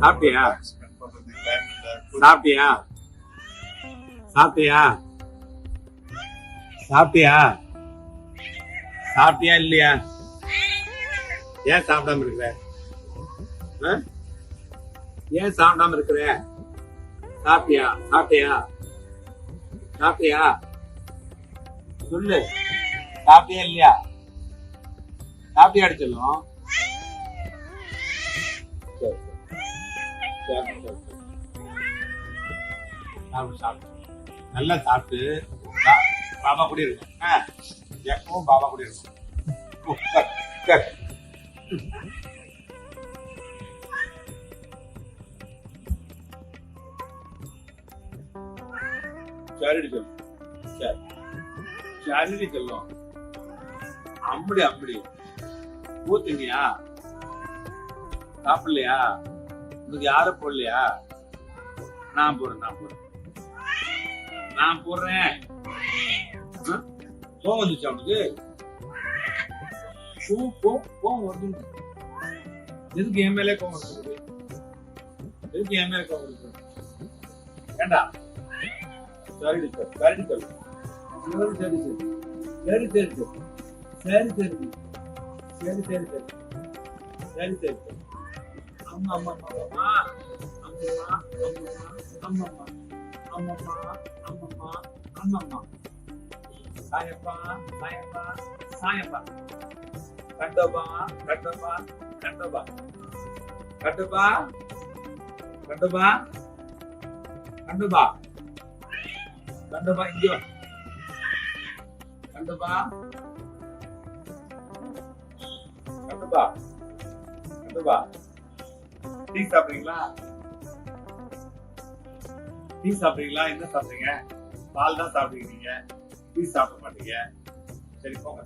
சாப்பிட்டியா? சாப்பிட்டியா? சாப்பிட்டியா? சாப்பிட்டியா? சாப்பிட்டியா இல்லையா? ஏன் சாப்பிடாம இருக்கிற? ஏன் சாப்பிடாம இருக்கிற? சாப்பிட்டியா? சாப்பிட்டியா? சாப்பிட்டியா? சொல்லு. சாப்பிட்டியா இல்லையா? சாப்பிட்டியா அடிச்சலும் சரி. சாப்பிட்டு சாப்பிட்டு நல்லா சாப்பிட்டு பாபா கூட இருக்கும் ஆ, எப்பவும் பாபா கூட இருக்கும் உட்கார், உட்கார். சரிடி சொல்லு சரி. அம்படி அம்படி. ஊத்துனியா? சாப்பிடலையா? உனக்கு யாரும் போடலையா? நான் போடுறேன் நான் போடுறேன். நான் போடுறேன். அவனுக்கு கோவம் வந்துச்சா உனக்கு? கோவம் வருது எதுக்கு என் மேலே கோவம் வருது? எதுக்கு என் மேலே கோவம் வருது? ஏண்டா? சரி சார் சார். சரி சரி சரி. சரி சரி சரி. சரி சரி சரி. சரி சரி சரி. சரி சரி அம்மா அம்மா அம்மா அம்மா அம்மா அம்மா அம்மம்மா அம்மம்மா சாயப்பா சாயப்பா சாயப்பா கண்டபா கண்டபா கண்டபா கண்டபா கண்டபா கண்டபா கண்டபா இங்க வா கண்டபா கண்டபா கண்டபா டீ சாப்பிடுறீங்களா? டீ சாப்பிடுறீங்களா? என்ன சாப்பிடுறீங்க? பால் தான் சாப்பிடுறீங்க. டீ சாப்பிட மாட்டீங்க. சரி போங்க.